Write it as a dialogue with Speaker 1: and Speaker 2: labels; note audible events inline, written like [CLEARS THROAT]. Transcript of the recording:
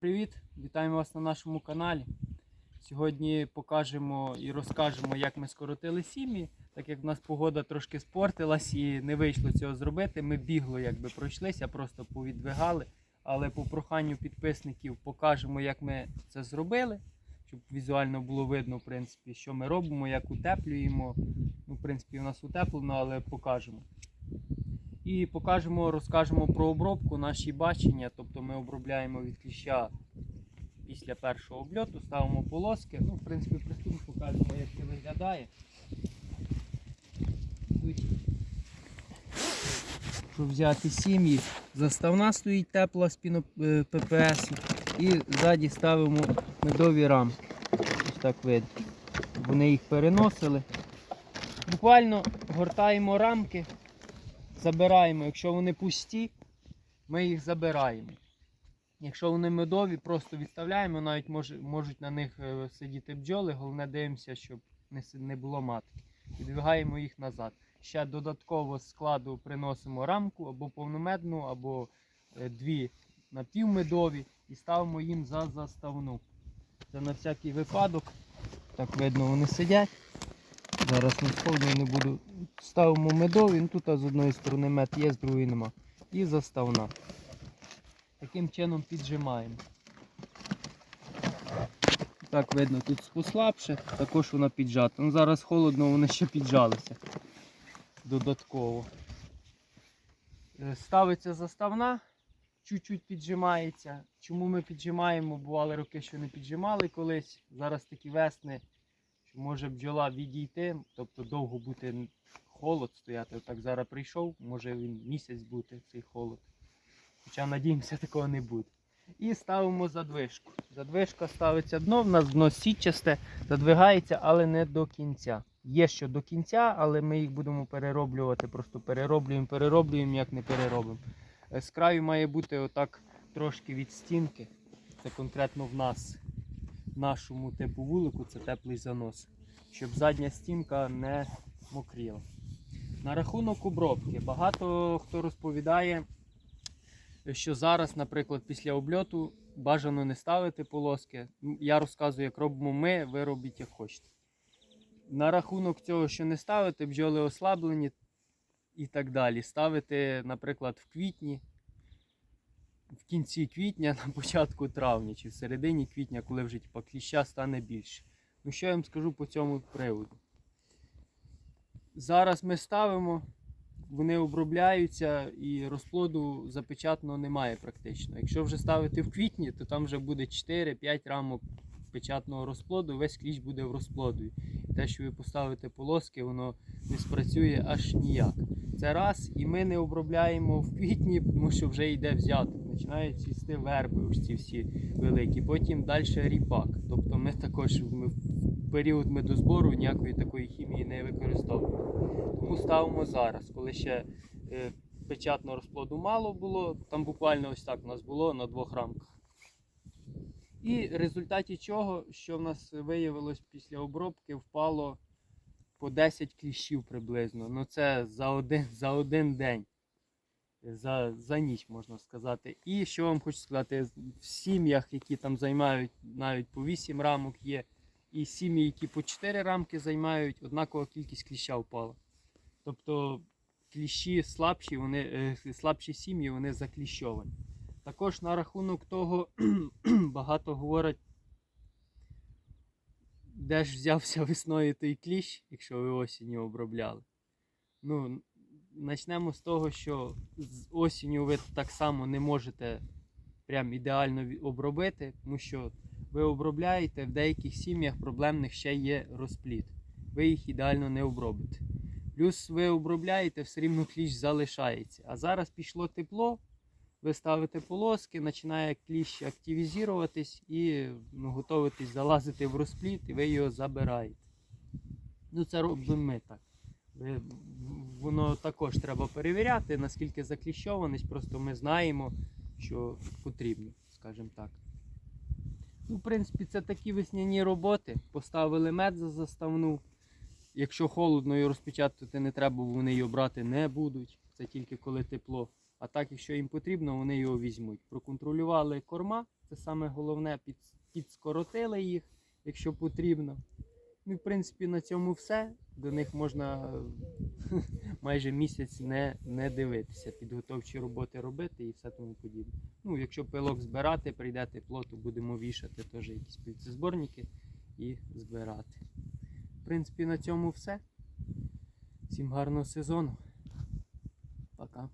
Speaker 1: Привіт! Вітаємо вас на нашому каналі. Сьогодні покажемо і розкажемо, як ми скоротили сім'ї. Так як в нас погода трошки спортилась і не вийшло цього зробити. Ми бігло якби пройшлися, просто повідвигали. Але по проханню підписників покажемо, як ми це зробили, щоб візуально було видно, в принципі, що ми робимо, як утеплюємо. Ну, в принципі, у нас утеплено, але покажемо. І покажемо, розкажемо про обробку, наші бачення. Тобто ми обробляємо від кліща після першого обльоту, ставимо полоски. Ну, в принципі, приступимо, покажемо, як це виглядає. Щоб взяти сім'ї, заставна стоїть тепла з піно е, ППС. І ззаді ставимо медові рамки. Ось так видно. Вони їх переносили. Буквально гортаємо рамки, забираємо. Якщо вони пусті, ми їх забираємо. Якщо вони медові, просто відставляємо, навіть може, можуть на них е, сидіти бджоли, головне дивимося, щоб не, не було матки. Відвигаємо їх назад. Ще додатково з складу приносимо рамку або повномедну, або е, дві напівмедові і ставимо їм за заставну. Це на всякий випадок. Так видно, вони сидять. Зараз не сповню, не буду. Ставимо медові, ну тут з одної сторони мед є, з другої нема. І заставна. Таким чином піджимаємо. Так видно, тут послабше, також вона піджата. Ну, зараз холодно, вони ще піджалися додатково. Е, Ставиться заставна, чуть-чуть піджимається. Чому ми піджимаємо? Бували роки, що не піджимали колись. Зараз такі весни, що може бджола відійти, тобто довго бути холод стояти. Отак зараз прийшов, може він місяць бути цей холод. Хоча надіємося, такого не буде. І ставимо задвижку. Задвижка ставиться дно, в нас дно сітчасте, задвигається, але не до кінця. Є що до кінця, але ми їх будемо перероблювати. Просто перероблюємо, перероблюємо, як не переробимо. Е, З краю має бути отак трошки від стінки. Це конкретно в нас, нашому типу вулику, це теплий занос. Щоб задня стінка не мокріла. На рахунок обробки. Багато хто розповідає, що зараз, наприклад, після обльоту бажано не ставити полоски. Я розказую, як робимо ми, ви робіть як хочете. На рахунок цього, що не ставити, бджоли ослаблені і так далі. Ставити, наприклад, в квітні, кінці квітня, [LAUGHS] на початку травня чи в середині квітня, коли вже типу, кліща стане більше. Ну що я вам скажу по цьому приводу? Зараз ми ставимо, вони обробляються і розплоду запечатано немає практично. Якщо вже ставити в квітні, то там вже буде 4-5 рамок печатного розплоду, весь кліщ буде в розплоду. Те, що ви поставите полоски, воно не спрацює аж ніяк. Це раз, і ми не обробляємо в квітні, тому що вже йде взяток. Починають цвісти верби, ось ці всі великі. Потім далі ріпак. Тобто ми також ми в період медозбору ніякої такої хімії не використовуємо. Тому ставимо зараз, коли ще е, печатного розплоду мало було, там буквально ось так у нас було на двох рамках. І в результаті чого, що в нас виявилось після обробки, впало по 10 кліщів приблизно. Ну це за один, за один день. За, за ніч можна сказати. І що вам хочу сказати, в сім'ях, які там займають навіть по 8 рамок є, і сім'ї, які по 4 рамки займають, однакова кількість кліща впала. Тобто кліщі слабші, вони, е, слабші сім'ї, вони закліщовані. Також на рахунок того [CLEARS THROAT] багато говорять, де ж взявся весною той кліщ, якщо ви осінню обробляли. Ну, почнемо з того, що з осінню ви так само не можете прям ідеально обробити, тому що ви обробляєте, в деяких сім'ях проблемних ще є розпліт. Ви їх ідеально не обробите. Плюс ви обробляєте, все рівно кліщ залишається. А зараз пішло тепло, ви ставите полоски, починає кліщ активізуватись і ну, готуватись залазити в розпліт, і ви його забираєте. Ну, це робимо ми так. Воно також треба перевіряти, наскільки закліщованість, просто ми знаємо, що потрібно, скажімо так. Ну, в принципі, це такі весняні роботи. Поставили мед за заставну. Якщо холодно і розпечатати не треба, вони його брати не будуть. Це тільки коли тепло. А так, якщо їм потрібно, вони його візьмуть. Проконтролювали корма, Це саме головне, під, підскоротили їх, якщо потрібно. Ну, в принципі, на цьому все. До них можна [LAUGHS] майже місяць не, не дивитися, підготовчі роботи робити і все тому подібне. Ну, якщо пилок збирати, прийде тепло, то будемо вішати теж якісь пільцезборники і збирати. В принципі, на цьому все. Всім гарного сезону. Пока.